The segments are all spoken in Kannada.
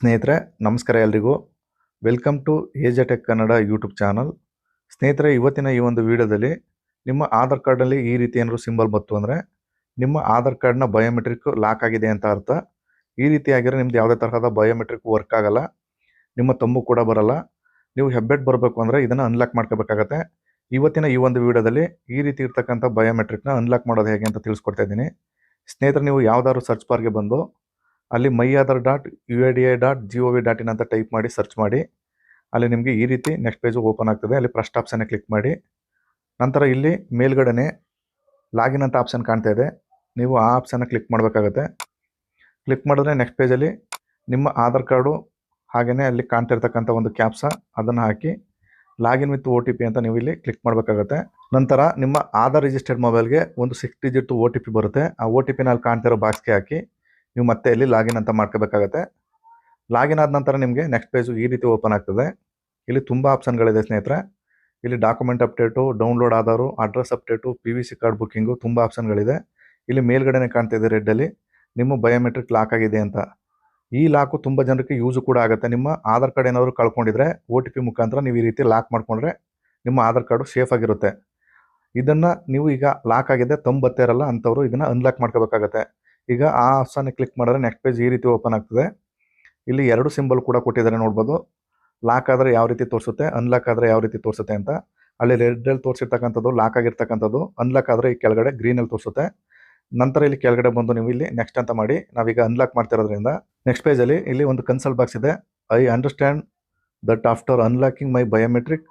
ಸ್ನೇಹಿತರೆ, ನಮಸ್ಕಾರ ಎಲ್ರಿಗೂ. ವೆಲ್ಕಮ್ ಟು ಏಜ್ ಅಟೆಕ್ ಕನ್ನಡ ಯೂಟ್ಯೂಬ್ ಚಾನಲ್ ಸ್ನೇಹಿತರೆ, ಇವತ್ತಿನ ಈ ಒಂದು ವಿಡಿಯೋದಲ್ಲಿ ನಿಮ್ಮ ಆಧಾರ್ ಕಾರ್ಡಲ್ಲಿ ಈ ರೀತಿ ಏನಾದರೂ ಸಿಂಬಲ್ ಬಂತು ಅಂದರೆ ನಿಮ್ಮ ಆಧಾರ್ ಕಾರ್ಡ್ನ ಬಯೋಮೆಟ್ರಿಕ್ ಲಾಕ್ ಆಗಿದೆ ಅಂತ ಅರ್ಥ. ಈ ರೀತಿ ಆಗಿರೋ ನಿಮ್ದು ಯಾವುದೇ ತರಹದ ಬಯೋಮೆಟ್ರಿಕ್ ವರ್ಕ್ ಆಗಲ್ಲ. ನಿಮ್ಮ ತಂಬು ಕೂಡ ಬರಲ್ಲ. ನೀವು ಹೆಬ್ಬೆಟ್ ಬರಬೇಕು ಅಂದರೆ ಇದನ್ನು ಅನ್ಲಾಕ್ ಮಾಡ್ಕೋಬೇಕಾಗತ್ತೆ. ಇವತ್ತಿನ ಈ ಒಂದು ವಿಡಿಯೋದಲ್ಲಿ ಈ ರೀತಿ ಇರ್ತಕ್ಕಂಥ ಬಯೋಮೆಟ್ರಿಕ್ನ ಅನ್ಲಾಕ್ ಮಾಡೋದು ಹೇಗೆ ಅಂತ ತಿಳಿಸ್ಕೊಡ್ತಾ ಇದ್ದೀನಿ. ಸ್ನೇಹಿತರೆ, ನೀವು ಯಾವುದಾದ್ರು ಸರ್ಚ್ ಬಾರ್ಗೆ ಬಂದು ಅಲ್ಲಿ my Aadhaar dot U A D I dot G O V dot in ಅಂತ ಟೈಪ್ ಮಾಡಿ ಸರ್ಚ್ ಮಾಡಿ. ಅಲ್ಲಿ ನಿಮಗೆ ಈ ರೀತಿ ನೆಕ್ಸ್ಟ್ ಪೇಜು ಓಪನ್ ಆಗ್ತದೆ. ಅಲ್ಲಿ ಫಸ್ಟ್ ಆಪ್ಷನ್ನೇ ಕ್ಲಿಕ್ ಮಾಡಿ. ನಂತರ ಇಲ್ಲಿ ಮೇಲ್ಗಡೆನೆ ಲಾಗಿನ್ ಅಂತ ಆಪ್ಷನ್ ಕಾಣ್ತಾ ಇದೆ. ನೀವು ಆ ಆಪ್ಷನ್ನ ಕ್ಲಿಕ್ ಮಾಡಬೇಕಾಗತ್ತೆ. ಕ್ಲಿಕ್ ಮಾಡಿದ್ರೆ ನೆಕ್ಸ್ಟ್ ಪೇಜಲ್ಲಿ ನಿಮ್ಮ ಆಧಾರ್ ಕಾರ್ಡು ಹಾಗೆಯೇ ಅಲ್ಲಿ ಕಾಣ್ತಿರ್ತಕ್ಕಂಥ ಒಂದು ಕ್ಯಾಪ್ಸ ಅದನ್ನು ಹಾಕಿ login with O T P ಅಂತ ನೀವು ಇಲ್ಲಿ ಕ್ಲಿಕ್ ಮಾಡಬೇಕಾಗತ್ತೆ. ನಂತರ ನಿಮ್ಮ ಆಧಾರ್ ರಿಜಿಸ್ಟರ್ಡ್ ಮೊಬೈಲ್ಗೆ ಒಂದು six digit O T P ಬರುತ್ತೆ. ಆ ಒ ಟಿ ಪಿನಲ್ಲಿ ಕಾಣ್ತಿರೋ ಬಾಕ್ಸ್ಗೆ ಹಾಕಿ ನೀವು ಮತ್ತೆ ಇಲ್ಲಿ ಲಾಗಿನ್ ಅಂತ ಮಾಡ್ಕೋಬೇಕಾಗತ್ತೆ. ಲಾಗಿನ್ ಆದ ನಂತರ ನಿಮಗೆ ನೆಕ್ಸ್ಟ್ ಪೇಜು ಈ ರೀತಿ ಓಪನ್ ಆಗ್ತದೆ. ಇಲ್ಲಿ ತುಂಬ ಆಪ್ಷನ್ಗಳಿದೆ ಸ್ನೇಹಿತರೆ. ಇಲ್ಲಿ document update download Aadhaar address update P V C card booking ತುಂಬ ಆಪ್ಷನ್ಗಳಿದೆ ಇಲ್ಲಿ ಮೇಲ್ಗಡೆನೆ ಕಾಣ್ತಿದೆ ರೆಡ್ಡಲ್ಲಿ ನಿಮ್ಮ ಬಯೋಮೆಟ್ರಿಕ್ ಲಾಕ್ ಆಗಿದೆ ಅಂತ. ಈ ಲಾಕು ತುಂಬ ಜನರಿಗೆ ಯೂಸು ಕೂಡ ಆಗುತ್ತೆ. ನಿಮ್ಮ ಆಧಾರ್ ಕಾರ್ಡ್ ಏನಾದರೂ ಕಳ್ಕೊಂಡಿದ್ರೆ ಒ ಟಿ ಪಿ ಮುಖಾಂತರ ನೀವು ಈ ರೀತಿ ಲಾಕ್ ಮಾಡಿಕೊಂಡ್ರೆ ನಿಮ್ಮ ಆಧಾರ್ ಕಾರ್ಡು ಸೇಫ್ ಆಗಿರುತ್ತೆ. ಇದನ್ನು ನೀವು ಈಗ ಲಾಕ್ ಆಗಿದೆ ತಂಬತ್ತೇ ಬತ್ತೇ ಇರಲ್ಲ ಅಂಥವ್ರು ಇದನ್ನು ಅನ್ಲಾಕ್ ಮಾಡ್ಕೋಬೇಕಾಗತ್ತೆ. ಈಗ ಆ ಆಪ್ಷನ್ ಕ್ಲಿಕ್ ಮಾಡಿದ್ರೆ ನೆಕ್ಸ್ಟ್ ಪೇಜ್ ಈ ರೀತಿ ಓಪನ್ ಆಗ್ತದೆ. ಇಲ್ಲಿ ಎರಡು ಸಿಂಬಲ್ ಕೂಡ ಕೊಟ್ಟಿದ್ದಾರೆ ನೋಡ್ಬೋದು. ಲಾಕ್ ಆದರೆ ಯಾವ ರೀತಿ ತೋರಿಸುತ್ತೆ? ಅನ್ಲಾಕ್ ಆದರೆ ಯಾವ ರೀತಿ ತೋರಿಸುತ್ತೆ ಅಂತ. ಅಲ್ಲಿ ರೆಡ್ಡಲ್ಲಿ ತೋರಿಸಿರ್ತಕ್ಕಂಥದ್ದು ಲಾಕ್ ಆಗಿರ್ತಕ್ಕಂಥದ್ದು ಅನ್ಲಾಕ್ ಆದರೆ ಈ ಕೆಳಗಡೆ ಗ್ರೀನಲ್ಲಿ ತೋರಿಸುತ್ತೆ. ನಂತರ ಇಲ್ಲಿ ಕೆಳಗಡೆ ಬಂದು ನೀವು ಇಲ್ಲಿ ನೆಕ್ಸ್ಟ್ ಅಂತ ಮಾಡಿ. ನಾವೀಗ ಅನ್ಲಾಕ್ ಮಾಡ್ತಿರೋದ್ರಿಂದ ನೆಕ್ಸ್ಟ್ ಪೇಜಲ್ಲಿ ಇಲ್ಲಿ ಒಂದು ಕನ್ಸಲ್ ಬಾಕ್ಸ್ ಇದೆ. I understand that after unlocking my biometric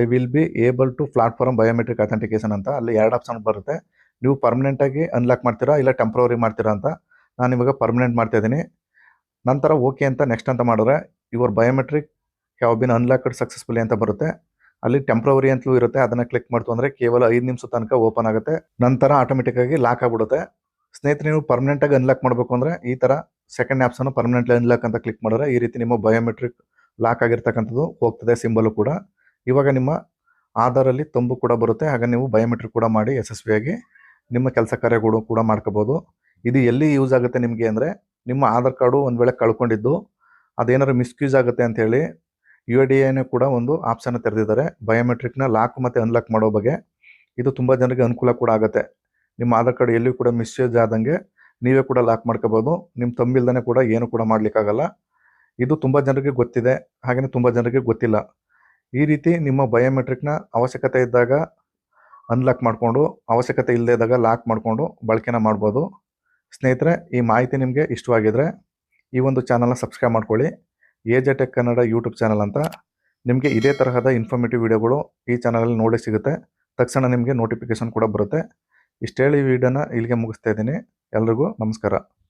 I will be able to platform biometric authentication ಅಂತ. ಅಲ್ಲಿ ಎರಡು ಆಪ್ಷನ್ ಬರುತ್ತೆ. ನೀವು ಪರ್ಮನೆಂಟಾಗಿ ಅನ್ಲಾಕ್ ಮಾಡ್ತೀರಾ ಇಲ್ಲ ಟೆಂಪ್ರವರಿ ಮಾಡ್ತೀರಾ ಅಂತ ನಾನು ಇವಾಗ ಪರ್ಮನೆಂಟ್ ಮಾಡ್ತಾ ಇದ್ದೀನಿ. ನಂತರ ಓಕೆ ಅಂತ ನೆಕ್ಸ್ಟ್ ಅಂತ ಮಾಡಿದ್ರೆ ಯುವರ್ ಬಯೋಮೆಟ್ರಿಕ್ ಯಾವ ಬಿನ್ ಅನ್ಲಾಕ್ಡ್ ಸಕ್ಸಸ್ಫುಲಿ ಅಂತ ಬರುತ್ತೆ. ಅಲ್ಲಿ ಟೆಂಪ್ರವರಿ ಅಂತಲೂ ಇರುತ್ತೆ, ಅದನ್ನು ಕ್ಲಿಕ್ ಮಾಡ್ತು ಅಂದರೆ ಕೇವಲ ಐದು ನಿಮಿಷ ತನಕ ಓಪನ್ ಆಗುತ್ತೆ. ನಂತರ ಆಟೋಮೆಟಿಕ್ಕಾಗಿ ಲಾಕ್ ಆಗಿಬಿಡುತ್ತೆ. ಸ್ನೇಹಿತರೆ, ನೀವು ಪರ್ಮನೆಂಟಾಗಿ ಅನ್ಲಾಕ್ ಮಾಡಬೇಕು ಅಂದರೆ ಈ ಥರ ಸೆಕೆಂಡ್ ಆ್ಯಪ್ಸನ್ನು ಪರ್ಮನೆಂಟ್ಲಿ ಅನ್ಲಾಕ್ ಅಂತ ಕ್ಲಿಕ್ ಮಾಡಿದ್ರೆ ಈ ರೀತಿ ನಿಮ್ಮ ಬಯೋಮೆಟ್ರಿಕ್ ಲಾಕ್ ಆಗಿರ್ತಕ್ಕಂಥದ್ದು ಹೋಗ್ತದೆ ಸಿಂಬಲು ಕೂಡ. ಇವಾಗ ನಿಮ್ಮ ಆಧಾರಲ್ಲಿ ತುಂಬು ಕೂಡ ಬರುತ್ತೆ, ಹಾಗೆ ನೀವು ಬಯೋಮೆಟ್ರಿಕ್ ಕೂಡ ಮಾಡಿ ಯಶಸ್ವಿಯಾಗಿ ನಿಮ್ಮ ಕೆಲಸ ಕಾರ್ಯಗಳು ಕೂಡ ಮಾಡ್ಕೋಬೋದು. ಇದು ಎಲ್ಲಿ ಯೂಸ್ ಆಗುತ್ತೆ ನಿಮಗೆ ಅಂದರೆ, ನಿಮ್ಮ ಆಧಾರ್ ಕಾರ್ಡು ಒಂದು ವೇಳೆ ಕಳ್ಕೊಂಡಿದ್ದು, ಅದೇನಾದ್ರು ಮಿಸ್ಯೂಸ್ ಆಗುತ್ತೆ ಅಂಥೇಳಿ ಯು ಎ ಡಿ ಎನೇ ಕೂಡ ಒಂದು ಆಪ್ಷನ್ ತೆರೆದಿದ್ದಾರೆ. ಬಯೋಮೆಟ್ರಿಕ್ನ ಲಾಕ್ ಮತ್ತು ಅನ್ಲಾಕ್ ಮಾಡೋ ಬಗ್ಗೆ. ಇದು ತುಂಬ ಜನರಿಗೆ ಅನುಕೂಲ ಕೂಡ ಆಗುತ್ತೆ. ನಿಮ್ಮ ಆಧಾರ್ ಕಾರ್ಡ್ ಎಲ್ಲಿಯೂ ಕೂಡ ಮಿಸ್ಯೂಸ್ ಆದಂಗೆ ನೀವೇ ಕೂಡ ಲಾಕ್ ಮಾಡ್ಕೋಬೋದು. ನಿಮ್ಮ ತಂಬಿಲ್ದೇ ಕೂಡ ಏನು ಕೂಡ ಮಾಡಲಿಕ್ಕಾಗಲ್ಲ. ಇದು ತುಂಬ ಜನರಿಗೆ ಗೊತ್ತಿದೆ. ಹಾಗೆಯೇ ತುಂಬ ಜನರಿಗೆ ಗೊತ್ತಿಲ್ಲ. ಈ ರೀತಿ ನಿಮ್ಮ ಬಯೋಮೆಟ್ರಿಕ್ನ ಅವಶ್ಯಕತೆ ಇದ್ದಾಗ ಅನ್ಲಾಕ್ ಮಾಡಿಕೊಂಡು, ಅವಶ್ಯಕತೆ ಇಲ್ಲದೇ ಇದ್ದಾಗ ಲಾಕ್ ಮಾಡಿಕೊಂಡು ಬಳಕೆನ ಮಾಡ್ಬೋದು. ಸ್ನೇಹಿತರೆ, ಈ ಮಾಹಿತಿ ನಿಮಗೆ ಇಷ್ಟವಾಗಿದ್ದರೆ ಈ ಒಂದು ಚಾನಲ್ನ ಸಬ್ಸ್ಕ್ರೈಬ್ ಮಾಡ್ಕೊಳ್ಳಿ. ಟೆಕ್ ಕನ್ನಡ ಯೂಟ್ಯೂಬ್ ಚಾನಲ್ ಅಂತ ನಿಮಗೆ ಇದೇ ತರಹದ ಇನ್ಫಾರ್ಮೇಟಿವ್ ವಿಡಿಯೋಗಳು ಈ ಚಾನಲಲ್ಲಿ ನೋಡಿ ಸಿಗುತ್ತೆ. ತಕ್ಷಣ ನಿಮಗೆ ನೋಟಿಫಿಕೇಷನ್ ಕೂಡ ಬರುತ್ತೆ. ಇಷ್ಟೇಳಿ ಈ ವಿಡಿಯೋನ ಇಲ್ಲಿಗೆ ಮುಗಿಸ್ತಾ ಇದ್ದೀನಿ. ಎಲ್ರಿಗೂ ನಮಸ್ಕಾರ.